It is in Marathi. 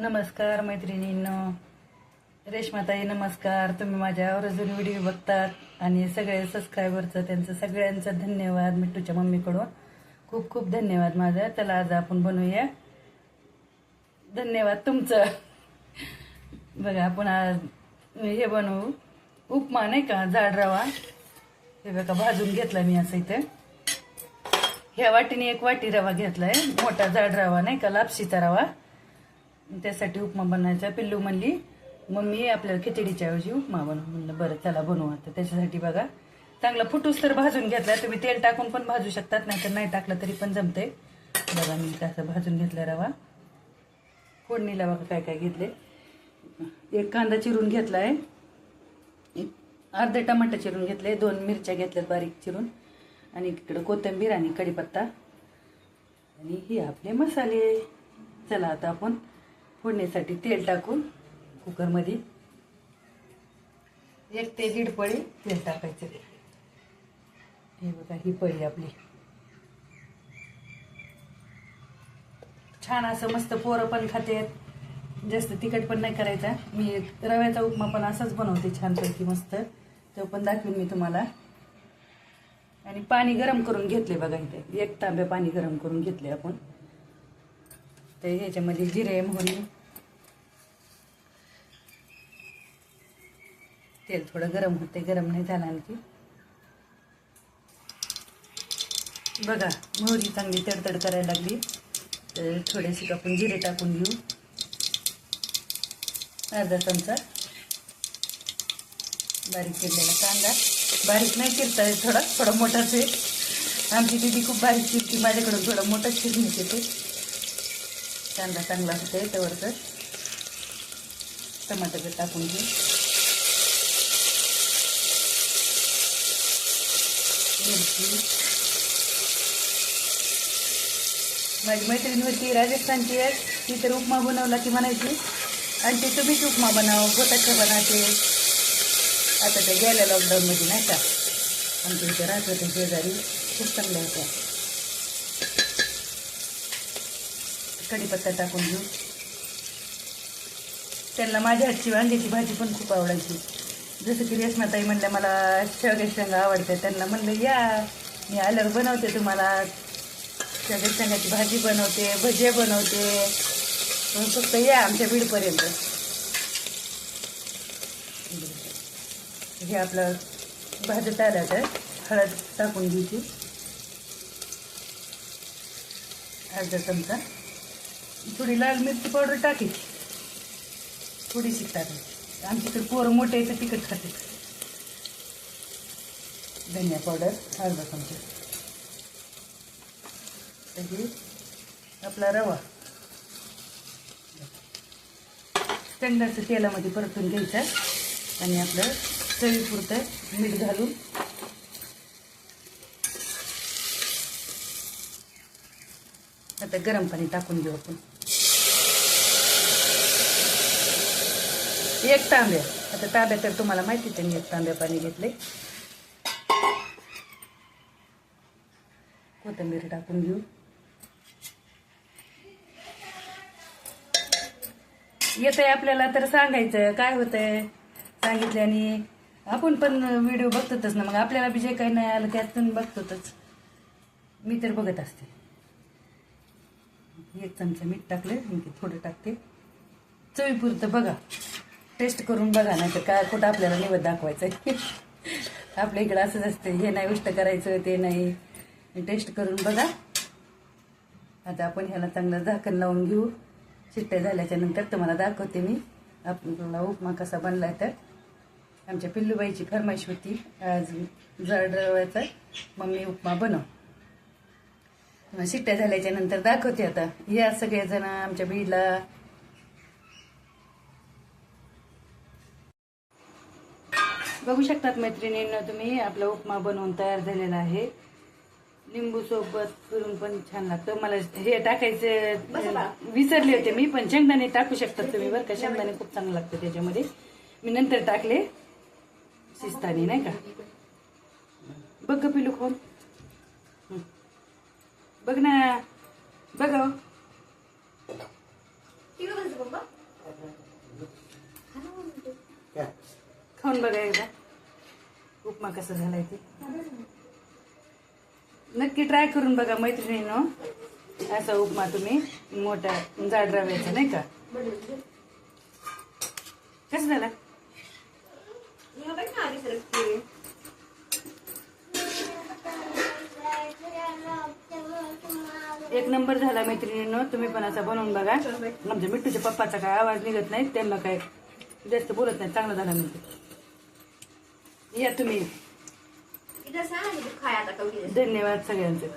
नमस्कार मैत्रिणींनो. रेश्माताई नमस्कार. तुम्ही माझ्या अजून व्हिडिओ बघतात आणि सगळे सबस्क्रायबरचं त्यांचं सगळ्यांचं धन्यवाद मिट्टूच्या मम्मीकडून. खूप खूप धन्यवाद माझं. त्याला आज आपण बनवूया. धन्यवाद तुमचं. बघा आपण आज हे बनवू. उपमा नाही का जाड रवा. हे बघा भाजून घेतला मी असं इथे. ह्या वाटीने एक वाटी रवा घेतलाय. मोठा जाड रवा नाही का लापशीचा रवा. त्यासाठी उपमा बनवायचा पिल्लू म्हणली मम्मी आपल्याला खिचडीच्या ऐवजी उपमा बनव म्हणलं बरं चला बनवू आता. त्याच्यासाठी बघा चांगला फुटूस तर भाजून घेतला तुम्ही तेल टाकून पण भाजू शकतात नाही तर नाही टाकलं तरी पण जमते बघा मी कसं भाजून घेतलं रवा. फोडणीला बघा काय काय घेतले एक कांदा चिरून घेतला एक अर्धे टमाटर चिरून घेतले दोन मिरच्या घेतल्यात बारीक चिरून. आणि इकडं कोथिंबीर आणि कढीपत्ता. आणि हे आपले मसाले. चला आता आपण फोडणीसाठी तेल टाकून कुकरमध्ये एक ते दीड पळी तेल टाकायचं. हे बघा ही पळी आपली. छान असं मस्त पोरं पण खातात जास्त तिखट पण नाही करायचा. मी रव्याचा उपमा पण असाच बनवते छानपैकी मस्त. तो पण दाखवीन मी तुम्हाला. आणि पाणी गरम करून घेतले बघा इथे. एक तांब्या पाणी गरम करून घेतले आपण. तर ह्याच्यामध्ये जिरे मोहरी. तेल थोडं गरम होते गरम नाही झालं आणखी. बघा मोहरी चांगली तडतड करायला लागली. तर थोडेसे आपण जिरे टाकून घेऊ. अर्धा चमचा. बारीक चिरलेला कांदा. बारीक नाही चिरता येत थोडा थोडा मोठाच आहे. आमची दिदी खूप बारीक चिरती माझ्याकडून थोडं मोठंच चिरण्यात येते कांदा चांगला होते तर टमाटर टाकून घेऊ मिरची. माझी मैत्रीण होती राजस्थानची आहे. ती तर उपमा बनवला की म्हणायची. आणि ते तुम्हीच उपमा बनाव पोटाचं बनाते आता ते गेल्या लॉकडाऊनमध्ये नाही का? आमच्या इथे राहत होते शेजारी. खूप चांगल्या होत्या. कढीपत्ता टाकून घेऊ. त्यांना माझ्या हातची वांग्याची भाजी पण खूप आवडायची. जसं की रेशमाताई म्हणल्या मला शेवग्या शेंगा आवडते त्यांना म्हणलं या मी आल्यावर बनवते तुम्हाला. शेवग्या शेंगाची भाजी बनवते भजे बनवते. फक्त या आमच्या बीडपर्यंत. हे आपलं भाजत आलं तर हळद टाकून घ्यायची. अर्धा चमचा. थोडी लाल मिरची पावडर टाकायची थोडीशी टाकायची आमच्याकडे पोरं मोठे आहे तर तिखट खाते. धनिया पावडर अर्धा चमचा. त्याची आपला रवा. थंडाचं तेलामध्ये परतून घ्यायचा. आणि आपलं चवीपुरतं मीठ घालून. आता गरम पाणी टाकून घेऊ आपण. एक तांब्या आता तांब्या तर तुम्हाला माहितीच आहे मी एक तांब्या पाणी घेतले कोथंबीर टाकून घेऊ. येतंय आपल्याला तर सांगायचं काय होतंय? सांगितल्याने आपण पण व्हिडिओ बघतोच ना मग आपल्याला बी जे काही नाही आलं त्यातून बघतोच मी तर बघत असते. एक चमचा मीठ टाकले मी ते थोडं टाकते. चवीपुरतं बघा. टेस्ट करून बघा नाही तर काय कुठं आपल्याला निवड दाखवायचं आहे. आपल्या इकडं असंच असते हे नाही उष्ट करायचं ते नाही. टेस्ट करून बघा. आता आपण ह्याला चांगलं झाकण लावून घेऊ. शिट्ट्या झाल्याच्यानंतर तुम्हाला दाखवते मी. आपला उपमा कसा बनलाय तर. आमच्या पिल्लूबाईची फरमाईश होती आज जड रव्याचा मम्मी उपमा बनव. शिट्ट्या झाल्याच्यानंतर दाखवते आता. या सगळेजण आमच्या बीडला बघू शकतात मैत्रिणींना तुम्ही आपला उपमा बनवून तयार झालेला आहे. लिंबू सोबत करून पण छान लागतं. मला हे टाकायचं विसरले होते मी पण शेंगदाणे टाकू शकतात तुम्ही बरं का? शेंगदाणे खूप चांगलं लागतं त्याच्यामध्ये. मी नंतर टाकले शिस्ताने नाही का? बघ गं पिलू खोल. बघ ना. बघ हो. ती बघ खाऊन बघा एकदा. उपमा कसा झालाय ते. नक्की ट्राय करून बघा मैत्रिणीनं. असा उपमा तुम्ही मोठ्या जाड रव्याचा नाही का? कसं झाला? एक नंबर झाला मैत्रिणीनं. तुम्ही पण असा बनवून बघा. म्हणजे मिठूच्या पप्पाचा काय आवाज निघत नाही त्यांना काय जास्त बोलत नाही. चांगला झाला म्हणजे या तुम्ही. इथं सांग खाय आता कवडी धन्यवाद सगळ्यांचे.